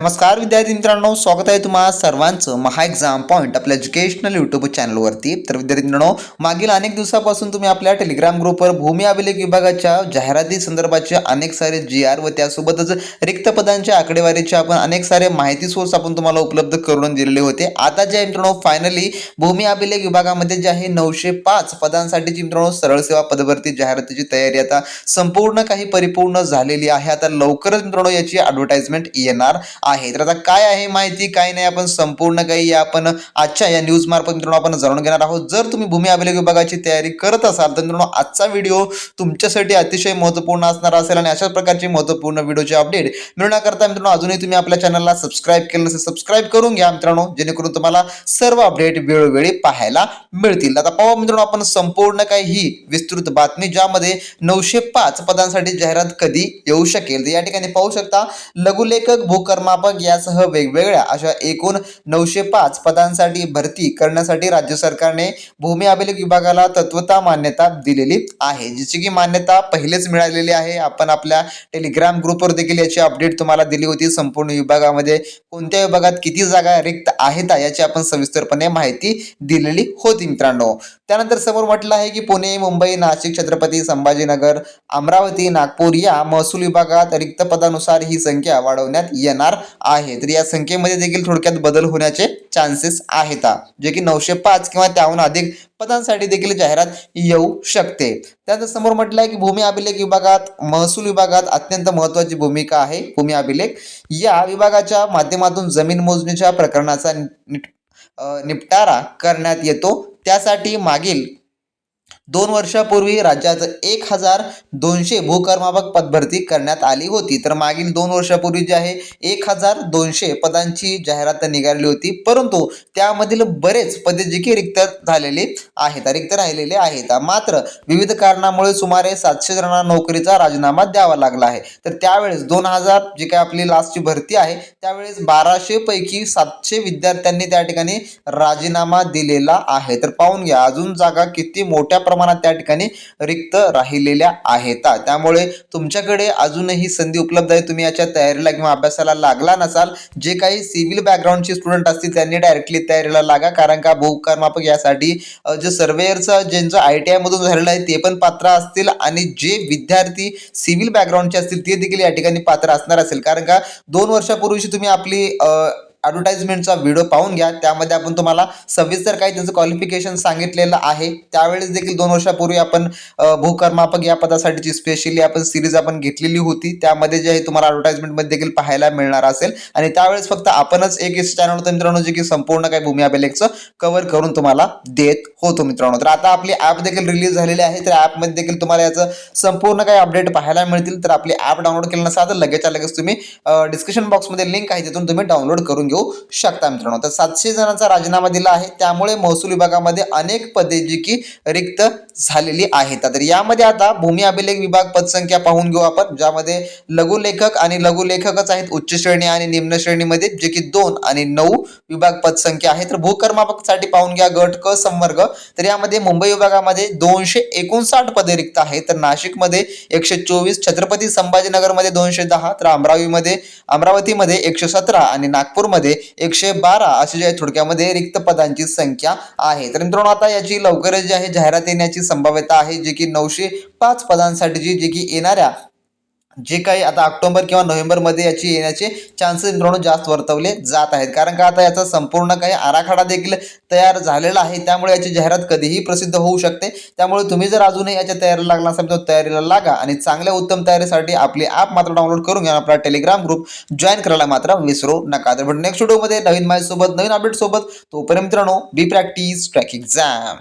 नमस्कार विद्यार्थी मित्रांनो. स्वागत आहे तुम्हा सर्वांचं महा एक्झाम पॉईंट आपल्या एज्युकेशनल यूट्यूब चॅनलवरती तर विद्यार्थी मित्रांनो मागील अनेक दिवसापासून तुम्ही आपल्या टेलिग्राम ग्रुपवर भूमी अभिलेख विभागाच्या जाहिराती संदर्भाचे अनेक सारे जी आर व त्यासोबतच रिक्त पदांच्या आकडेवारीचे आपण अनेक सारे माहिती सोर्स आपण तुम्हाला उपलब्ध करून दिलेले होते. आता जे आहे मित्रांनो फायनली भूमी अभिलेख विभागामध्ये जे आहे नऊशे पाच पदांसाठीची मित्रांनो सरळ सेवा पदभरती जाहिरातीची तयारी आता संपूर्ण काही परिपूर्ण झालेली आहे. आता लवकरच मित्रांनो याची ॲडव्हर्टाइजमेंट येणार आहे. तर आता काय आहे माहिती? काय नाही आपण संपूर्ण काही या आपण आजच्या या न्यूज मार्फत मित्रांनो आपण जाणून घेणार आहोत. जर तुम्ही भूमी अभिलेख विभागाची तयारी करत असाल तर मित्रांनो आजचा व्हिडिओ तुमच्यासाठी अतिशय महत्त्वपूर्ण असणार असेल आणि अशाच प्रकारची महत्त्वपूर्ण व्हिडिओचे अपडेट मिळवण्याकरता मित्रांनो अजूनही तुम्ही आपल्या चॅनलला सबस्क्राईब केलं नसेल सबस्क्राईब करून घ्या मित्रांनो जेणेकरून तुम्हाला सर्व अपडेट वेळोवेळी पाहायला मिळतील. आता पाहू मित्रांनो आपण संपूर्ण काही ही विस्तृत बातमी ज्यामध्ये नऊशे पाच पदांसाठी जाहिरात कधी येऊ शकेल. तर या ठिकाणी पाहू शकता लघुलेखक व्यवस्थापक यासह वेगवेगळ्या अशा एकूण नऊशे पाच पदांसाठी भरती करण्यासाठी राज्य सरकारने भूमी अभिलेख विभागाला तत्वता मान्यता दिलेली आहे. जिची की मान्यता पहिलेच मिळालेली आहे. आपण आपल्या टेलिग्राम ग्रुपवर देखील याची अपडेट तुम्हाला दिली होती. संपूर्ण विभागामध्ये कोणत्या विभागात किती जागा रिक्त आहेत याची आपण सविस्तरपणे माहिती दिलेली होती मित्रांनो. त्यानंतर समोर म्हटलं आहे की पुणे मुंबई नाशिक छत्रपती संभाजीनगर अमरावती नागपूर या महसूल विभागात रिक्त पदानुसार ही संख्या वाढवण्यात येणार आहे. तर या संख्येमध्ये देखील थोडक्यात बदल होण्याचे चान्सेस आहेत. जे की नऊशे पाच किंवा त्याहून अधिक पदांसाठी देखील जाहिरात येऊ शकते. त्यानंतर समोर म्हटलं आहे की भूमी अभिलेख विभागात महसूल विभागात अत्यंत महत्त्वाची भूमिका आहे. भूमी अभिलेख या विभागाच्या माध्यमातून जमीन मोजणीच्या प्रकरणाचा निपटारा करण्यात येतो. त्यासाठी मागील दोन वर्षापूर्वी राज्यात एक हजार दोनशे भूकर्मापक पदभरती करण्यात आली होती. तर मागील दोन वर्षापूर्वी जे आहे एक हजार दोनशे पदांची जाहिरात निघाली होती. परंतु त्यामधील बरेच पदे जे की रिक्त झालेले आहेत रिक्त राहिलेले आहेत. मात्र विविध कारणामुळे सुमारे सातशे जणांना नोकरीचा राजीनामा द्यावा लागला आहे. तर त्यावेळेस दोन हजार जी काय आपली लास्टची भरती आहे त्यावेळेस बाराशे पैकी सातशे विद्यार्थ्यांनी त्या ठिकाणी राजीनामा दिलेला आहे. तर पाहून घ्या अजून जागा किती मोठ्या प्रमाणात त्या ठिकाणी रिक्त राहिलेल्या आहेत. त्यामुळे तुमच्याकडे अजूनही संधी उपलब्ध आहे. तुम्ही याच्या तयारीला किंवा अभ्यासाला लागला नसाल जे काही सिव्हिल बॅकग्राऊंडचे स्टुडंट असतील त्यांनी डायरेक्टली तयारीला लागा. कारण का भूकर्मापक यासाठी जे सर्वेअरचं ज्यांचं आय टी आयमधून झालेलं आहे ते पण पात्र असतील. आणि जे विद्यार्थी सिव्हिल बॅकग्राऊंडचे असतील ते देखील या ठिकाणी पात्र असणार असेल. कारण का दोन वर्षापूर्वीची तुम्ही आपली ॲडव्हर्टाइजमेंटचा व्हिडिओ पाहून घ्या. त्यामध्ये आपण तुम्हाला सविस्तर काही त्यांचं क्वालिफिकेशन सांगितलेलं आहे त्यावेळेस देखील दोन वर्षापूर्वी आपण भूकर्मापक या पदासाठीची स्पेशली आपण सिरीज आपण घेतलेली होती. त्यामध्ये जे आहे तुम्हाला ॲडव्हर्टाइजमेंटमध्ये देखील पाहायला मिळणार असेल. आणि त्यावेळेस फक्त आपणच एक चॅनल होतं मित्रांनो जे की संपूर्ण काही भूमी अभिलेखचं कव्हर करून तुम्हाला देत होतो मित्रांनो. तर आता आपली ॲप देखील रिलीज झालेली आहे. तर ॲपमध्ये देखील तुम्हाला याचं संपूर्ण काही अपडेट पाहायला मिळतील. तर आपली ॲप डाउनलोड केलं नसा तर लगेचच्या लगेच तुम्ही डिस्क्रिप्शन बॉक्समध्ये लिंक आहे तिथून तुम्ही डाउनलोड करून घेऊ शकता मित्रांनो. तर सातशे जणांचा राजीनामा दिला आहे. त्यामुळे महसूल विभागामध्ये अनेक पदे जी की रिक्त झालेली आहेत. तर यामध्ये आता भूमी अभिलेख विभाग पदसंख्या पाहून घेऊ आपण. ज्यामध्ये लघुलेखक आणि लघुलेखकच आहेत. उच्च श्रेणी आणि निम्न श्रेणीमध्ये जे की दोन आणि नऊ विभाग पदसंख्या आहे तर भूकर्मापकसाठी पाहून घ्या गट क संवर्ग. तर यामध्ये मुंबई विभागामध्ये दोनशे एकोणसाठ पदे रिक्त आहेत. तर नाशिकमध्ये एकशे चोवीस छत्रपती संभाजीनगरमध्ये दोनशे दहा तर अमरावीमध्ये अमरावतीमध्ये एकशे सतरा आणि नागपूरमध्ये एकशे बारा असे जे आहे थोडक्यामध्ये रिक्त पदांची संख्या आहे. तर मित्रांनो आता याची लवकरच जी आहे जाहिरात येण्याची संभाव्यता आहे जे की नऊशे पाच पदांसाठीची जे की येणाऱ्या जे काही आता ऑक्टोबर किंवा नोव्हेंबरमध्ये याची येण्याचे चान्सेस मित्रांनो जास्त वर्तवले जात आहेत. कारण का आता याचा संपूर्ण काही आराखडा देखील तयार झालेला आहे. त्यामुळे याची जाहिरात कधीही प्रसिद्ध होऊ शकते. त्यामुळे तुम्ही जर अजूनही याच्या तयारीला लागला असाल तर तयारीला लागा आणि चांगल्या उत्तम तयारीसाठी आपली ॲप मात्र डाउनलोड करून घ्या आपला टेलिग्राम ग्रुप जॉईन करायला मात्र विसरू नका. तर नेक्स्ट व्हिडिओमध्ये नवीन माहितीसोबत नवीन अपडेटसोबत तोपर्यंत मित्रांनो बी प्रॅक्टिस ट्रॅक एक्झाम